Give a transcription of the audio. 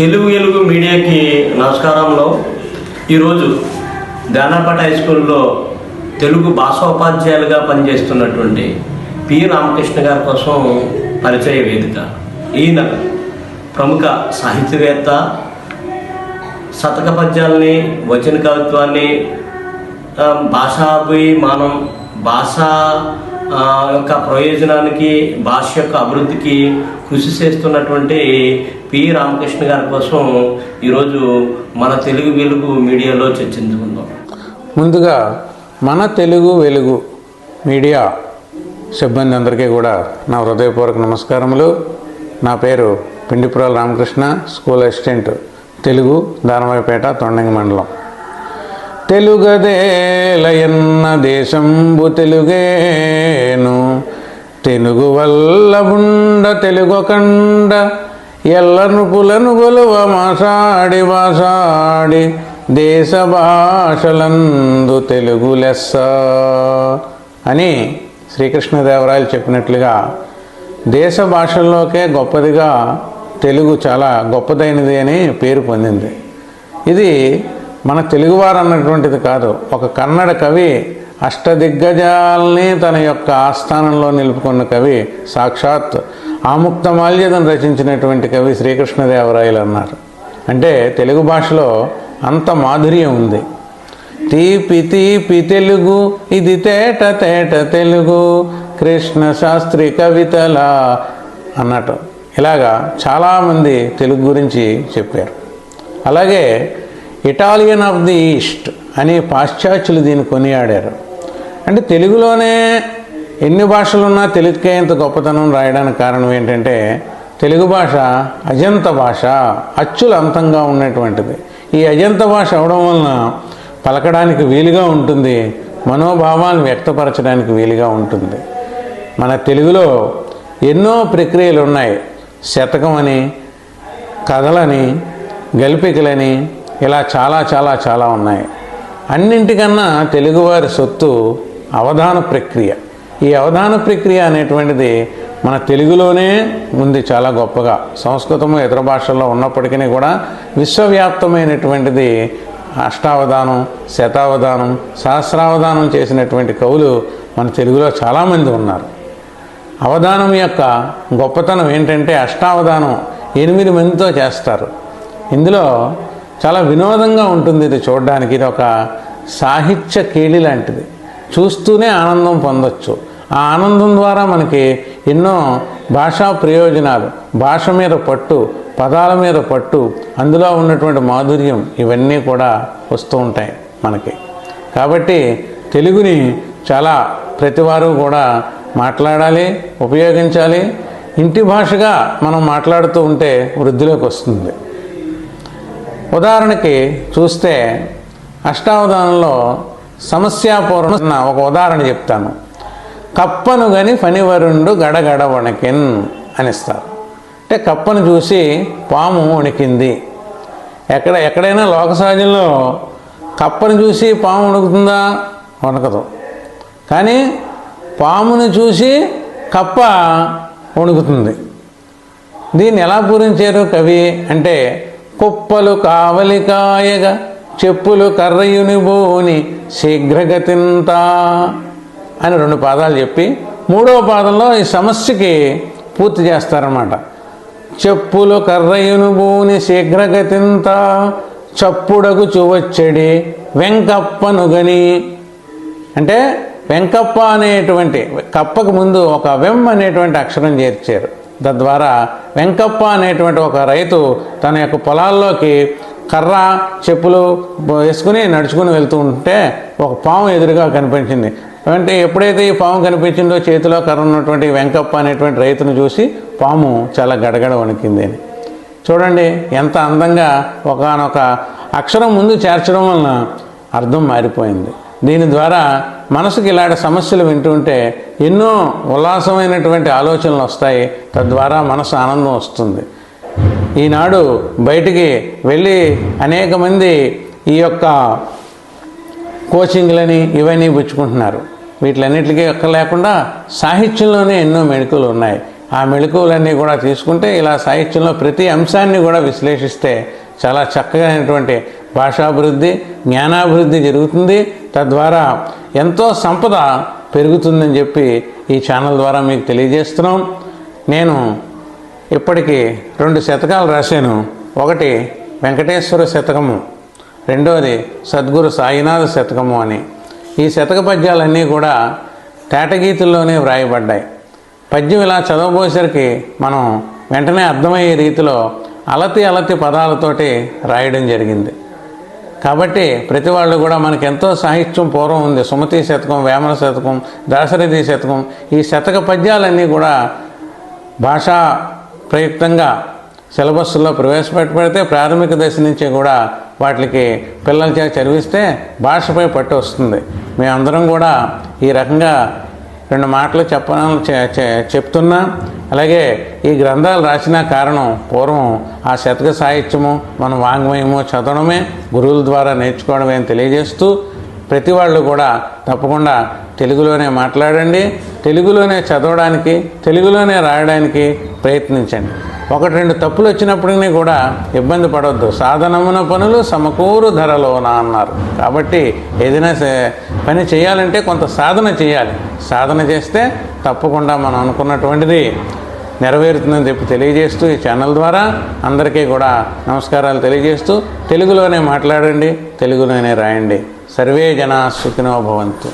తెలుగు ఎలుగు మీడియాకి నమస్కారంలో ఈరోజు దానాపట హై స్కూల్లో తెలుగు భాషోపాధ్యాయులుగా పనిచేస్తున్నటువంటి పి రామకృష్ణ గారి కోసం పరిచయ వేదిక. ఈయన ప్రముఖ సాహిత్యవేత్త శతక పద్యాల్ని వచన కవిత్వాన్ని భాషాభిమానం భాష యొక్క ప్రయోజనానికి భాష యొక్క అభివృద్ధికి కృషి చేస్తున్నటువంటి పి. రామకృష్ణ గారి కోసం ఈరోజు మన తెలుగు వెలుగు మీడియాలో చర్చించుకుందాం. ముందుగా మన తెలుగు వెలుగు మీడియా సిబ్బంది అందరికీ కూడా నా హృదయపూర్వక నమస్కారములు. నా పేరు పిండిపురాల రామకృష్ణ స్కూల్ అసిస్టెంట్ తెలుగు దానవాయిపేట తొండంగి మండలం. తెలుగదేలయన్న దేశంబు తెలుగేను. తెలుగు వల్ల ఉండ తెలుగొకండ ఎల్లను పులను గొలువ మాసాడి భాషాడి దేశ భాషలందు తెలుగు లెస్స అని శ్రీకృష్ణదేవరాయలు చెప్పినట్లుగా దేశ భాషల్లోకే గొప్పదిగా తెలుగు చాలా గొప్పదైనది అని పేరు పొందింది. ఇది మన తెలుగువారు అన్నటువంటిది కాదు. ఒక కన్నడ కవి అష్టదిగ్గజాల్ని తన యొక్క ఆస్థానంలో నిలుపుకున్న కవి సాక్షాత్ ఆముక్తమాల్యదను రచించినటువంటి కవి శ్రీకృష్ణదేవరాయలు అన్నారు. అంటే తెలుగు భాషలో అంత మాధుర్యం ఉంది. తీపి తీపి తెలుగు ఇది తేట తేట తెలుగు కృష్ణ శాస్త్రి కవితల అన్నట్టు. ఇలాగా చాలామంది తెలుగు గురించి చెప్పారు. అలాగే ఇటాలియన్ ఆఫ్ ది ఈస్ట్ అని పాశ్చాత్యులు దీన్ని కొనియాడారు. అంటే తెలుగులోనే ఎన్ని భాషలున్నా తెలుగుకే ఇంత గొప్పతనం రాయడానికి కారణం ఏంటంటే తెలుగు భాష అజంత భాష అచ్చులు అంతంగా ఉన్నటువంటిది. ఈ అజంత భాష అవడం వలన పలకడానికి వీలుగా ఉంటుంది మనోభావాలను వ్యక్తపరచడానికి వీలుగా ఉంటుంది. మన తెలుగులో ఎన్నో ప్రక్రియలు ఉన్నాయి శతకం అని కథలని గల్పికలని ఇలా చాలా చాలా చాలా ఉన్నాయి. అన్నింటికన్నా తెలుగువారి సొత్తు అవధాన ప్రక్రియ. ఈ అవధాన ప్రక్రియ అనేటువంటిది మన తెలుగులోనే ఉంది చాలా గొప్పగా. సంస్కృతము ఇతర భాషల్లో ఉన్నప్పటికీ కూడా విశ్వవ్యాప్తమైనటువంటిది అష్టావధానం శతావధానం సహస్రావధానం చేసినటువంటి కవులు మన తెలుగులో చాలామంది ఉన్నారు. అవధానం యొక్క గొప్పతనం ఏంటంటే అష్టావధానం ఎనిమిది మందితో చేస్తారు. ఇందులో చాలా వినోదంగా ఉంటుంది ఇది చూడడానికి. ఇది ఒక సాహిత్య కేళి లాంటిది. చూస్తూనే ఆనందం పొందొచ్చు. ఆ ఆనందం ద్వారా మనకి ఎన్నో భాషా ప్రయోజనాలు భాష మీద పట్టు పదాల మీద పట్టు అందులో ఉన్నటువంటి మాధుర్యం ఇవన్నీ కూడా వస్తూ ఉంటాయి మనకి. కాబట్టి తెలుగుని చాలా ప్రతివారు కూడా మాట్లాడాలి ఉపయోగించాలి. ఇంటి భాషగా మనం మాట్లాడుతూ ఉంటే వృద్ధిలోకి వస్తుంది. ఉదాహరణకి చూస్తే అష్టావధానంలో సమస్యాపూర్ణ ఒక ఉదాహరణ చెప్తాను. కప్పను గని ఫణివరుండు గడగడ వణికిన్ అనిస్తారు. అంటే కప్పను చూసి పాము వణికింది. ఎక్కడ ఎక్కడైనా లోక సహజంలో కప్పను చూసి పాము వణుకుతుందా? వణకదు. కానీ పాముని చూసి కప్ప వణుకుతుంది. దీన్ని ఎలా పూరించారు కవి? అంటే కుప్పలు కావలికాయగా చెప్పులు కర్రయుని బోని శీఘ్రగతింతా. అని రెండు పాదాలు చెప్పి మూడవ పాదంలో ఈ సమస్యకి పూర్తి చేస్తారన్నమాట. చెప్పులు కర్రయును భూని శీఘ్రగతింత చప్పుడగు చువచ్చడి వెంకప్పను గని అంటే వెంకప్ప అనేటువంటి కప్పకు ముందు ఒక వెం అనేటువంటి అక్షరం చేర్చారు. తద్వారా వెంకప్ప అనేటువంటి ఒక రైతు తన యొక్క పొలాల్లోకి కర్ర చెప్పులు వేసుకుని నడుచుకుని వెళ్తూ ఉంటే ఒక పాము ఎదురుగా కనిపించింది. అంటే ఎప్పుడైతే ఈ పాము కనిపించిందో చేతిలో కర్ర ఉన్నటువంటి వెంకప్ప అనేటువంటి రైతును చూసి పాము చాలా గడగడ వణికింది అని. చూడండి ఎంత అందంగా ఒకనొక అక్షరం ముందు చేర్చడం వలన అర్థం మారిపోయింది. దీని ద్వారా మనసుకి ఇలాంటి సమస్యలు వింటుంటే ఎన్నో ఉల్లాసమైనటువంటి ఆలోచనలు వస్తాయి. తద్వారా మనసు ఆనందం వస్తుంది. ఈనాడు బయటికి వెళ్ళి అనేక మంది ఈ యొక్క కోచింగ్లని ఇవన్నీ పుచ్చుకుంటున్నారు. వీటిలన్నిటికీ ఒక్క లేకుండా సాహిత్యంలోనే ఎన్నో మెళుకులు ఉన్నాయి. ఆ మెళుకువలన్నీ కూడా తీసుకుంటే ఇలా సాహిత్యంలో ప్రతి అంశాన్ని కూడా విశ్లేషిస్తే చాలా చక్కగానటువంటి భాషాభివృద్ధి జ్ఞానాభివృద్ధి జరుగుతుంది. తద్వారా ఎంతో సంపద పెరుగుతుందని చెప్పి ఈ ఛానల్ ద్వారా మీకు తెలియజేస్తున్నాం. నేను ఇప్పటికీ రెండు శతకాలు రాశాను. ఒకటి వెంకటేశ్వర శతకము. రెండవది సద్గురు సాయినాథ శతకము అని. ఈ శతక పద్యాలన్నీ కూడా తేటగీతుల్లోనే వ్రాయబడ్డాయి. పద్యం ఇలా చదవబోసరికి మనం వెంటనే అర్థమయ్యే రీతిలో అలతి అలతి పదాలతోటి రాయడం జరిగింది. కాబట్టి ప్రతి వాళ్ళు కూడా మనకి ఎంతో సాహిత్యం పూర్వం ఉంది. సుమతి శతకం వేమన శతకం దాశరథి శతకం. ఈ శతక పద్యాలన్నీ కూడా భాషా ప్రయుక్తంగా సిలబస్లో ప్రవేశపెట్టబడితే ప్రాథమిక దశ నుంచి కూడా వాటికి పిల్లల చేత చదివిస్తే భాషపై పట్టు వస్తుంది. మేమందరం కూడా ఈ రకంగా రెండు మాటలు చెప్పాలని చెప్తున్నా అలాగే ఈ గ్రంథాలు రాసిన కారణం పూర్వం ఆ శతక సాహిత్యము మన వాంగ్మయము చదవడమే గురువుల ద్వారా నేర్చుకోవడమే అని తెలియజేస్తూ ప్రతి వాళ్ళు కూడా తప్పకుండా తెలుగులోనే మాట్లాడండి తెలుగులోనే చదవడానికి తెలుగులోనే రాయడానికి ప్రయత్నించండి. ఒకటి రెండు తప్పులు వచ్చినప్పటికీ కూడా ఇబ్బంది పడవద్దు సాధనమున పనులు సమకూరు ధరలోన అన్నారు. కాబట్టి ఏదైనా పని చేయాలంటే కొంత సాధన చేయాలి. సాధన చేస్తే తప్పకుండా మనం అనుకున్నటువంటిది నెరవేరుతుందని చెప్పి తెలియజేస్తూ ఈ ఛానల్ ద్వారా అందరికీ కూడా నమస్కారాలు తెలియజేస్తూ తెలుగులోనే మాట్లాడండి తెలుగులోనే రాయండి. సర్వే జనా సుఖినో భవంతు.